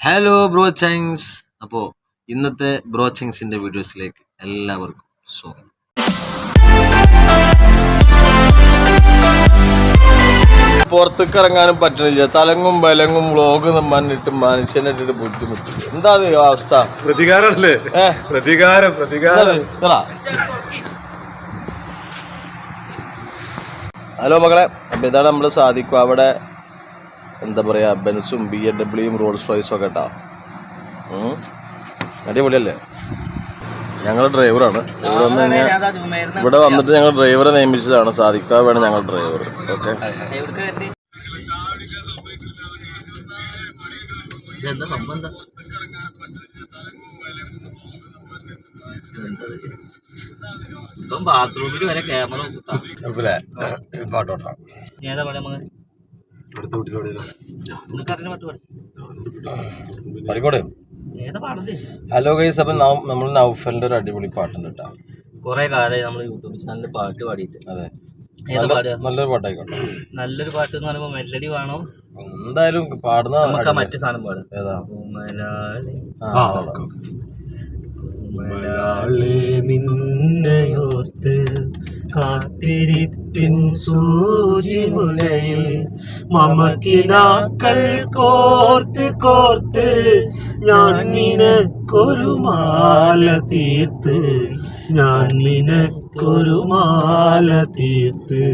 Hello bro അപ്പോ അപ്പോൾ ഇന്നത്തെ ബ്രോ ചൈൻസിന്റെ വീഡിയോസിലേക്ക് എല്ലാവർക്കും സ്വാഗതം. പുറത്തേക്ക് ഇറങ്ങാനും പറ്റുന്നില്ല. തലങ്ങും ബലങ്ങും വ്ളോഗ് പറഞ്ഞിട്ട് മനുഷ്യനെ ഇട്ടിട്ട് ബുദ്ധിമുട്ട് എന്താ അവസ്ഥ? പ്രതികാരമല്ലേ പ്രതികാരം പ്രതികാരം. ഇതാ. ഹലോ മകളെ അപ്പൊ ഇതാണ് നമ്മൾ സാധിക്കും അവിടെ എന്താ പറയുക ബെൻസും ബി എ ഡബ്ല്യൂയും റോൾസ് റോയ്സും ഒക്കെ കേട്ടോ. അടിപൊളിയല്ലേ? ഞങ്ങൾ ഡ്രൈവറാണ്. ഇവിടെ വന്ന് കഴിഞ്ഞാൽ ഇവിടെ വന്നിട്ട് ഞങ്ങൾ ഡ്രൈവറെ നിയമിച്ചതാണ്. സാധിക്കുക വേണം ഞങ്ങൾ ഡ്രൈവർ ഓക്കെ ഇതെന്താ ഇപ്പം ബാത്റൂമിൽ വരെ ക്യാമറ പാട്ടോട്ടാ. ഏതാ പറയാ ഹലോ ഗൈസ് അപ്പം നമ്മൾ നൗഫലിന്റെ ഒരു അടിപൊളി പാട്ടുണ്ട് കേട്ടോ. കുറെ കാലമായി നമ്മൾ യൂട്യൂബ് ചാനലിൽ പാട്ട് പാടിയിട്ട്. അതെ. നല്ലൊരു പാട്ടായിക്കോട്ടെ. നല്ലൊരു പാട്ട് എന്ന് പറയുമ്പോൾ മെല്ലഡി വേണം? എന്തായാലും പാടുന്ന നമുക്ക് മറ്റു സാധനം പാടും. ഏതാ. മലയാളി നിന്നയോർത്ത് കാത്തിരിപ്പിൻ സൂചി മുനയിൽ മമക്കിനാക്കൾ കോർത്ത് കോർത്ത് ഞാൻ നിനക്കൊരു മാല തീർത്ത് ഞാൻ നിനക്കൊരു മാല തീർത്ത്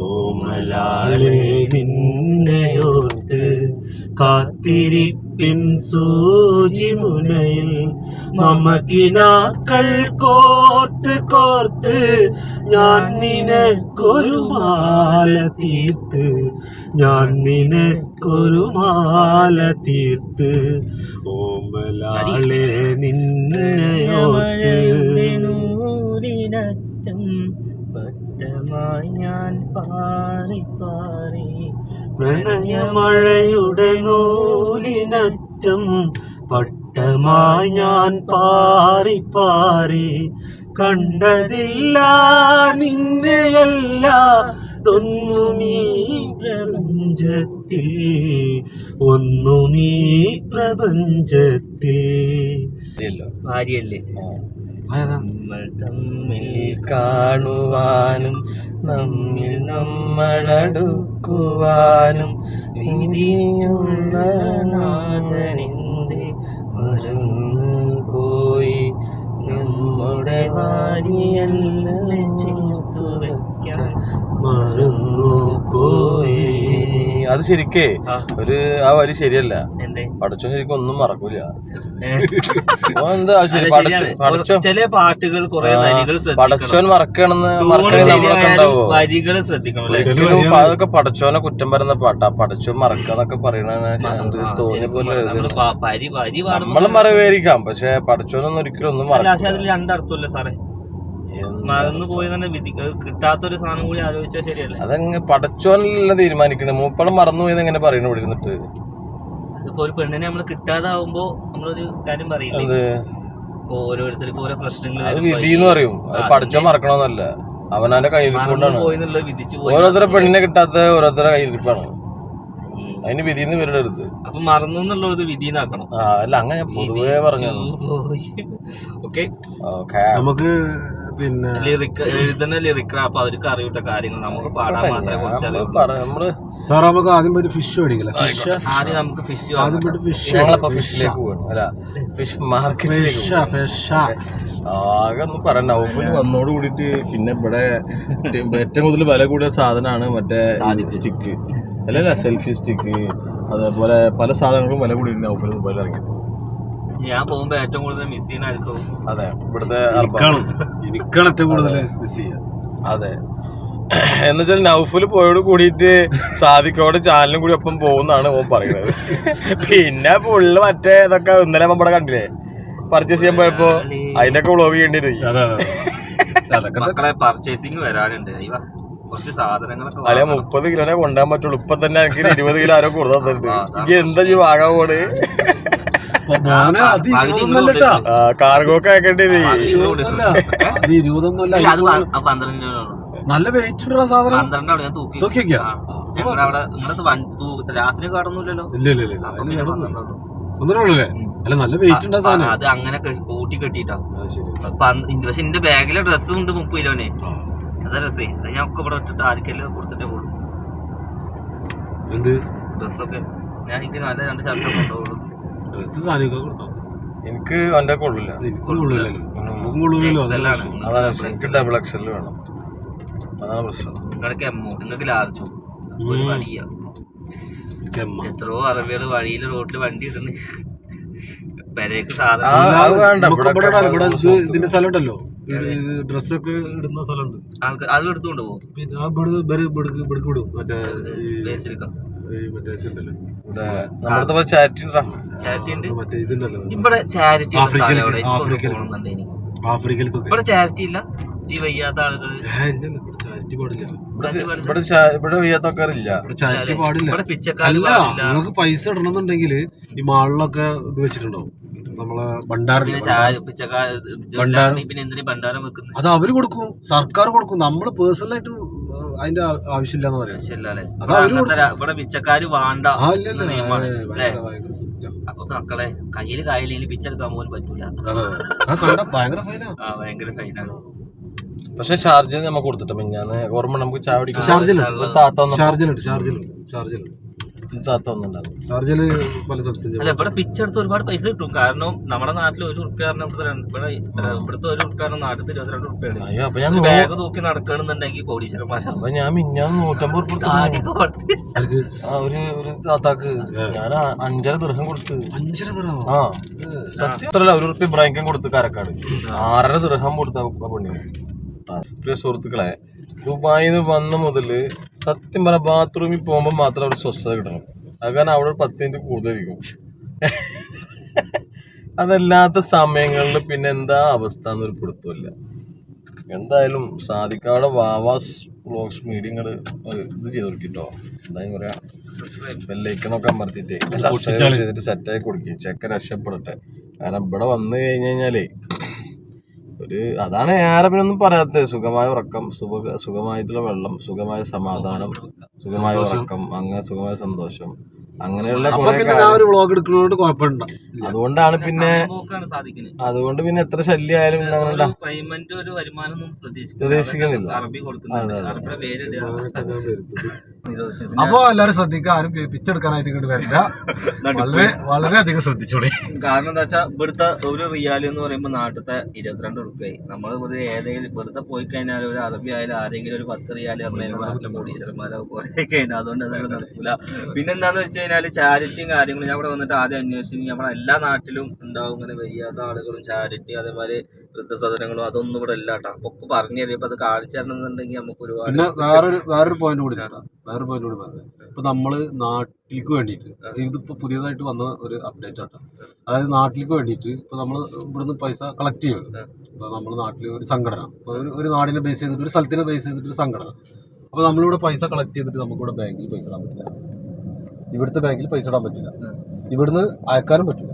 ഓ മലാളെ നിന്നയോർത്ത് കാത്തിരിപ്പിൻ സൂചി മുനയിൽ മമകിനാക്കൾ കോർത്ത് കോർത്ത് ഞാൻ നിനക്കൊരു മാല തീർത്ത് ഞാൻ നിനക്കൊരു മാല തീർത്ത് ഓമലാളെ നിന്നയോർത്ത് പട്ടമായി ഞാൻ പാറി പാറി പ്രണയമഴയുടെ നൂലിനറ്റം പട്ടമായി ഞാൻ പാറി പാറി കണ്ടതില്ല നിന്നെയല്ല ഒന്നുമീ പ്രപഞ്ചത്തിൽ ഒന്നുമീ പ്രപഞ്ചത്തിൽ. ഭാര്യയല്ലേ. നമ്മൾ തമ്മിൽ കാണുവാനും നമ്മിൽ നമ്മളടുക്കുവാനും വിധിയുള്ള നാഥനിന്റെ മറന്നു പോയി നമ്മുടെ വാരിയെല്ലാം ചേർത്തു വെക്കാൻ മറന്നു പോയി അത് ശരിക്കേ ഒരു ആ വരി ശരിയല്ല. എന്തേ? പഠിച്ചോ ശരിക്കും ഒന്നും മറക്കൂല. ചില പാട്ടുകൾ കുറെ വരികൾ പടച്ചോൻ ശ്രദ്ധിക്കണം മറക്കണെന്ന് വരികൾ ശ്രദ്ധിക്കണം അല്ലേ? അതൊക്കെ പടച്ചോനെ കുറ്റം പറയുന്ന പാട്ടാ. പടച്ചോൻ മറക്കാന്നൊക്കെ പറയണ തോന്നിയ പോലെ നമ്മൾ എഴുതുന്നു പ- വരി വരി പാടുമ്പോ നമ്മൾ മറവേരിക്കാം പക്ഷെ പടച്ചോനൊന്നും ഒരിക്കലും ഒന്നും മറക്കില്ല അതിൽ സാറേ? മറന്നു പോയി തന്നെ വിധി കിട്ടാത്തൊരു സാധനം കൂടി ആലോചിച്ചാൽ ശരിയല്ലേ? അതങ്ങ് പടച്ചോനല്ല തീരുമാനിക്കണേ. മൂപ്പളം മറന്നു പോയി എങ്ങനെ പറയണു ഇവിടെ ഇരുന്നിട്ട്? അതിപ്പോ ഒരു പെണ്ണിനെ നമ്മൾ കിട്ടാതാവുമ്പോ നമ്മളൊരു കാര്യം പറയില്ലേ? ഇപ്പൊ ഓരോരുത്തർക്കും ഓരോ പ്രശ്നങ്ങൾ അത് വിധി എന്ന് പറയും. അത് പടച്ചോൻ മറക്കണമെന്നല്ല അവനാന്റെ കയ്യിൽ കൊണ്ടാണ്. ഓരോരുത്തരെ പെണ്ണിനെ കിട്ടാത്ത ഓരോരുത്തരെ കയ്യിരിപ്പാണ് അതിന് വിധിന്ന് അടുത്ത്. അപ്പൊ മറന്നു എന്നുള്ളത് വിധിന്നാക്കണം. ആ അല്ല അങ്ങനെ പൊതുവേ പറഞ്ഞു ഓക്കെ. ഓക്കെ. നമുക്ക് പിന്നെ ലിറിക് എഴുതുന്ന ലിറിക് അപ്പൊ അവർക്ക് അറിയൂട്ട കാര്യങ്ങൾ നമുക്ക് പാടാൻ മാത്രമേ കുറച്ച് സാർ നമുക്ക് ആദ്യം ഒരു ഫിഷ് മേടിക്കല ഫിഷ് ആദ്യം നമുക്ക് ഫിഷ് ആദ്യം പോയിട്ട് ഫിഷ് ഞങ്ങളപ്പോ ഫിഷിലേക്ക് പോകണം അല്ല ഫിഷ് മാർക്കറ്റിലേക്ക് ആകെ ഒന്ന് പറയണ്ട. നൗഫൽ വന്നോട് കൂടിയിട്ട് പിന്നെ ഇവിടെ ഏറ്റവും കൂടുതൽ വില കൂടിയ സാധനമാണ് മറ്റേ സ്റ്റിക്ക് അല്ലല്ല സെൽഫി സ്റ്റിക്ക് അതേപോലെ പല സാധനങ്ങളും വില കൂടി നൗഫൽ വില ഇറങ്ങി. ഞാൻ പോകുമ്പോ ഏറ്റവും കൂടുതൽ മിസ് ചെയ്യുന്ന അതെ ഇവിടുത്തെ എനിക്കാണ്. ഏറ്റവും കൂടുതൽ മിസ് ചെയ്യാം അതെ. എന്നുവെച്ചാൽ നൌഫിൽ പോയോട് കൂടിയിട്ട് സാദിക്കോട് ചാനലും കൂടി ഒപ്പം പോകുന്നാണ് ഓൻ പറയുന്നത്. പിന്നെ പുള്ളി മറ്റേ ഇതൊക്കെ ഇന്നലെ നമ്മുടെ കണ്ടില്ലേ? പർച്ചേസ് ചെയ്യാൻ പോയപ്പോ അതിന്റെ ഒക്കെ വ്ളോഗ് ചെയ്യേണ്ടി വരും. അതെ അതൊക്കെ മക്കളെ പർച്ചേസിങ് വരാനുണ്ട്. അയ്യ. കുറച്ച് സാധനങ്ങളൊക്കെ അല്ലെ. മുപ്പത് കിലോനെ കൊണ്ടുപോകാൻ പറ്റുള്ളൂ. ഇപ്പൊ തന്നെ എനിക്ക് ഇരുപത് കിലോ ആരോ കൊടുത്താൽ തന്നിട്ടുണ്ട് ഈ എന്താ ഈ വാങ്ങാൻ പോണ്? കാർഗോക്ക് അയക്കേണ്ടി വരും പകുതി ഇങ്ങോട്ട് കൊടുത്തു. അത് ഇരുപതൊന്നുമല്ല അല്ല, അത് പ- ആ നല്ല വെയിറ്റ് ഉള്ള സാധനം. പന്ത്രണ്ടാണ് ഞാൻ തൂക്കി തൂക്കിയൊക്കെയാ? ലാസ്റ്റിന് അല്ല നല്ല വെയിറ്റ് ഉണ്ടാ സാധനം. അത് അങ്ങനെ കൂട്ടി കെട്ടിട്ടാ പക്ഷെ എന്റെ ബാഗിലെ ഡ്രസ്സും ഉണ്ട് മുപ്പത് കിലോനെ. ആ. അതാ രസേ. അത് ഞാൻ ഒക്കെ ഇവിടെ ഇട്ടിട്ട് ആർക്കെല്ലാം കൊടുത്തിട്ടേ പോകുള്ളൂ എന്ത്? ഡ്രസ്സൊക്കെ. ഞാൻ എനിക്ക് നല്ല രണ്ട് ഷർട്ടൊക്കെ കൊണ്ടുപോകുള്ളൂ ഡ്രസ്സ് സാധനമൊക്കെ കൊടുത്തോ? എനിക്ക് അവന്റെ കൊള്ളില്ല. അതാണ് എനിക്ക് ഡബിൾ എക്സൽ വേണം. അതാണ് പ്രശ്നം. നിങ്ങൾക്ക് എമ്മോ നിങ്ങൾക്ക് ലാർജോ? ഒരു. എത്രയോ അറബികൾ വഴിയിൽ റോഡിൽ വണ്ടി ഇടുന്നു. പെരേക്ക് സാധനം ഇതിന്റെ സ്ഥലം ഉണ്ടല്ലോ. ഇത് ഡ്രസ്സൊക്കെ ഇടുന്ന സ്ഥലമുണ്ട്. അത് എടുത്തുകൊണ്ട് പോകും. പിന്നെ ആ ഇവിടെ ഇവർ ഇവിടേക്ക് ഇവിടേക്ക് വിടും മറ്റേ ഈ വേസ്റ്റ് എടുക്കാം. ഈ മറ്റേ ഇതുണ്ടല്ലോ. ഇവിടെ ചാറ്റിണ്ടാ ചാരിറ്റി ഉണ്ട്? മറ്റേ ഇതുണ്ടല്ലോ. ഇവിടെ ചാരിറ്റി ആഫ്രിക്കയിലേക്ക്, ആഫ്രിക്കയിലേക്ക്. ആഫ്രിക്കയിലേക്കൊക്കെ. ഇവിടെ ചാരിറ്റി ഇല്ല. ഈ വയ്യാത്ത ആളുകൾ ചാരിറ്റി പാടില്ല. ഇവിടെ ചാ- ഇവിടെ വയ്യാത്തക്കാരില്ല ഇവിടെ ചാരിറ്റി പാടില്ല. ഇവിടെ പിച്ചക്കാര് അല്ല പാടില്ല. നിങ്ങൾക്ക് പൈസ ഇടണമെന്നുണ്ടെങ്കിൽ ഈ മാളിലൊക്കെ ഇത് വെച്ചിട്ടുണ്ടാവും. നമ്മളെ ഭണ്ഡാരം. വെക്കുന്നത്? അത് അവർ കൊടുക്കും. സർക്കാർ കൊടുക്കും. നമ്മൾ പേഴ്സണൽ ആയിട്ട് അതിന്റെ ആവശ്യമില്ല എന്ന് പറയാം. ഇവിടെ പിച്ചക്കാര് വേണ്ട അപ്പൊ മക്കളെ കായലിൽ പിച്ചെടുക്കാൻ പോലും പറ്റൂല. ഭയങ്കര ഫൈനാ ആ. ഭയങ്കര ഫൈനാണ് പക്ഷെ ചാർജ് നമുക്ക് കൊടുത്തിട്ട് മിഞ്ഞാന്ന് ഓർമ്മ നമുക്ക് ചായ കുടിക്കാൻ ഷാർജിലുണ്ട് ഷാർജിലുണ്ട് ഷാർജിലുണ്ട് വന്നപ്പോ എടുത്ത് ഷാർജയിൽ പല സ്ഥലത്തും അല്ല ഇവിടെ പിച്ചെടുത്ത് ഒരുപാട് പൈസ കിട്ടും. കാരണം നമ്മുടെ നാട്ടിൽ ഒരു ഉറുപ്പ്യ പറഞ്ഞാൽ ഇവിടുത്തെ രണ്ട്- ഇവിടെ ഇവിടുത്തെ ഒരു ഉറുപ്പ്യ പറഞ്ഞാൽ നാട്ടിൽ ഇരുപത്തിരണ്ട് ഉറുപ്പ്യാണ് ബാഗ് തൂക്കി നടക്കണമെന്നുണ്ടെങ്കിൽ അപ്പൊ ഞാൻ നൂറ്റമ്പത് ഒരു ഒരു താത്താക്ക് ഞാൻ അഞ്ചര ദൃഹം കൊടുത്ത്. അഞ്ചര ആ. സത്യത്തിലല്ല ഒരു ഉറുപ്പ്യ ഇബ്രാഹിം കൊടുത്ത് കാരക്കാട്. ആറര ദൃഹം കൊടുത്ത പെണ്ണിന്. പ്രിയ സുഹൃത്തുക്കളെ ദുബായിൽ നിന്ന് വന്ന മുതൽ സത്യം പറഞ്ഞ ബാത്റൂമിൽ പോകുമ്പോൾ മാത്രം അവിടെ സ്വസ്ഥത കിട്ടണം. അത് കാരണം അവിടെ പത്ത് മിനിറ്റ് കൂടുതലിരിക്കും. അതല്ലാത്ത സമയങ്ങളിൽ പിന്നെ എന്താ അവസ്ഥ എന്നൊരു പിടുത്തമില്ല എന്തായാലും സാധിക്കാതെ വാവാസ് വ്ളോഗ്സ് മീഡിയങ്ങൾ ഇത് ചെയ്ത് കൊടുക്കിട്ടോ എന്തായാലും പറയാ ബെല്ലൈക്കണൊക്കെ അമർത്തിട്ടേ സബ്സ്ക്രൈബ് ചെയ്തിട്ട് സെറ്റായി കൊടുക്കും. ചെക്ക രക്ഷപ്പെടട്ടെ. കാരണം ഇവിടെ വന്നു കഴിഞ്ഞ് കഴിഞ്ഞാലേ ഒരു അതാണ് ഏറെ പിന്നെ ഒന്നും പറയാത്തത്. സുഖമായ ഉറക്കം സുഖ സുഖമായിട്ടുള്ള വെള്ളം സുഖമായ സമാധാനം സുഖമായ ഉറക്കം അങ്ങനെ സുഖമായ സന്തോഷം. അങ്ങനെയുള്ള അതുകൊണ്ടാണ് പിന്നെ അതുകൊണ്ട് പിന്നെ എത്ര ശല്യമായാലും പ്രതീക്ഷിക്കുന്നില്ല. അപ്പൊ എല്ലാരും ശ്രദ്ധിക്കുക ആരും പിച്ചെടുക്കാനായിട്ട് ഇങ്ങോട്ട് വരില്ല. വളരെ വളരെ അധികം ശ്രദ്ധിച്ചോളി. കാരണം എന്താ വെച്ചാൽ ഇവിടുത്തെ ഒരു റിയാൽ എന്ന് പറയുമ്പോൾ നാട്ടിലത്തെ ഇരുപത്തിരണ്ട് റുപ്യായി നമ്മൾ വെറുതെ ഏതെങ്കിലും വെറുതെ പോയി കഴിഞ്ഞാൽ ഒരു അറബി ആയാലും ആരെങ്കിലും ഒരു പത്ത് റിയാൽ നാട്ടിലെ കോടീശ്വരന്മാരോ കുറെ കഴിഞ്ഞാൽ അതുകൊണ്ട് എന്തായാലും നടക്കില്ല പിന്നെ എന്താന്ന് വെച്ച് കഴിഞ്ഞാൽ ചാരിറ്റിയും കാര്യങ്ങളും ഞാൻ ഇവിടെ വന്നിട്ട് ആദ്യം അന്വേഷിച്ചു നമ്മുടെ എല്ലാ നാട്ടിലും ഉണ്ടാവും ഇങ്ങനെ വയ്യാത്ത ആളുകളും ചാരിറ്റി അതേമാതിരി വൃദ്ധസദനങ്ങളും അതൊന്നും ഇവിടെ ഇല്ല കേട്ടോ അപ്പൊ പറഞ്ഞു തരുമ്പോ അത് കാണിച്ചു തരണമെന്നുണ്ടെങ്കിൽ നമുക്ക് ഒരുപാട് വേറൊരു വേറൊരു പോയിന്റ് കൂടി ഉണ്ട്. വേറൊരു പറഞ്ഞത് പറഞ്ഞു. ഇപ്പൊ നമ്മൾ നാട്ടിലേക്ക് വേണ്ടിയിട്ട് ഇതിപ്പോ പുതിയതായിട്ട് വന്ന ഒരു അപ്ഡേറ്റ് ആട്ടോ. അതായത് നാട്ടിലേക്ക് വേണ്ടിയിട്ട് ഇപ്പൊ നമ്മൾ ഇവിടുന്ന് പൈസ കളക്ട് ചെയ്യും ഇപ്പൊ നമ്മുടെ നാട്ടിൽ ഒരു സംഘടന. ഒരു ഒരു നാടിനെ ബേസ് ചെയ്തിട്ട് ഒരു സ്ഥലത്തിനെ ബേസ് ചെയ്തിട്ട് ഒരു സംഘടന. അപ്പൊ നമ്മളിവിടെ പൈസ കളക്ട് ചെയ്തിട്ട് നമുക്കിവിടെ ബാങ്കിൽ പൈസ ഇടാൻ പറ്റില്ല. ഇവിടുത്തെ ബാങ്കിൽ പൈസ ഇടാൻ പറ്റില്ല. ഇവിടുന്ന് അയക്കാനും പറ്റില്ല.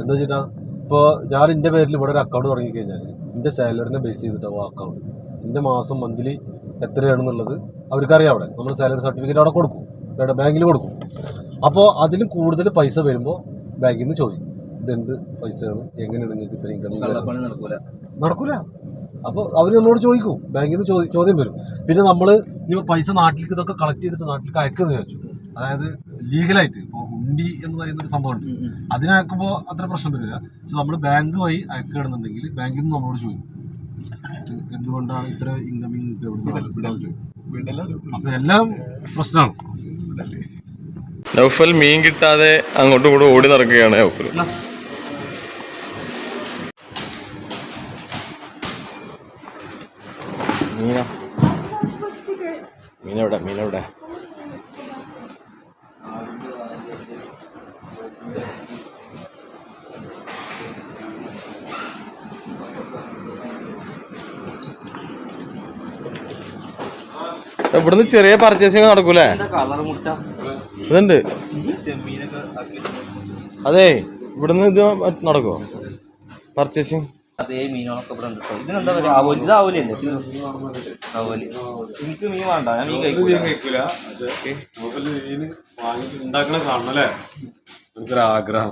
എന്താ വെച്ചിട്ടാ ഇപ്പൊ ഞാൻ എന്റെ പേരിൽ ഇവിടെ ഒരു അക്കൗണ്ട് തുടങ്ങി കഴിഞ്ഞാൽ എന്റെ സാലറിനെ ബേസ് ചെയ്തിട്ടാവും അക്കൗണ്ട് എന്റെ മാസം മന്ത്ലി എത്രയാണെന്നുള്ളത് അവർക്കറിയാം അവിടെ. നമ്മൾ സാലറി സർട്ടിഫിക്കറ്റ് അവിടെ കൊടുക്കും. ഇവിടെ ബാങ്കിൽ കൊടുക്കും. അപ്പോൾ അതിലും കൂടുതൽ പൈസ വരുമ്പോൾ ബാങ്കിൽ നിന്ന് ചോദിക്കും. ഇതെന്ത് പൈസയാണ്? എങ്ങനെയാണ് നിങ്ങൾക്ക് ഇത്രയും കള്ളപ്പണി നടക്കൂല. നടക്കൂല. അപ്പോൾ അവർ നമ്മളോട് ചോദിക്കും. ബാങ്കിൽ നിന്ന് ചോദി ചോദ്യം വരും. പിന്നെ നമ്മൾ ഇനി പൈസ നാട്ടിലേക്ക് ഇതൊക്കെ കളക്ട് ചെയ്തിട്ട് നാട്ടിലേക്ക് അയക്കുന്നത് വിചാരിച്ചു. അതായത് ലീഗലായിട്ട് ഇപ്പോൾ ഉണ്ടി എന്ന് പറയുന്ന ഒരു സംഭവമുണ്ട് അതിനയക്കുമ്പോൾ അത്ര പ്രശ്നം വരില്ല. പക്ഷെ നമ്മൾ ബാങ്ക് വഴി അയക്കുകയാണെന്നുണ്ടെങ്കിൽ ബാങ്കിൽ നിന്ന് നമ്മളോട് ചോദിക്കും. എന്തുകൊണ്ടാണ് ഇത്ര ഇൻകമിങ് എല്ലാം പ്രശ്നമാണ്. നൗഫൽ മീൻ കിട്ടാതെ അങ്ങോട്ടും ഇങ്ങോട്ടും ഓടി നടക്കുകയാണ് നൗഫൽ. മീന. മീനെവിടെ മീനെവിടെ? ഇവിടുന്ന് ചെറിയ പർച്ചേസിങ് നടക്കൂലേ? കളർ മുട്ട ഇതുണ്ട്. അതെ ഇവിടുന്ന് ഇത് നടക്കുമോ പർച്ചേസിങ് അതേ മീനുകളൊക്കെ ഇവിടെ ഉണ്ട് കേട്ടോ. ഇതിനെന്താ പറയുക ആവോലി. ഇത് ആവോലിയല്ലേ ആവോലി. എനിക്ക് മീൻ വേണ്ട. ഞാൻ മീൻ കഴിക്കൂല. ഉണ്ടാക്കണ കാണണം അല്ലേ? എനിക്കൊരു ആഗ്രഹം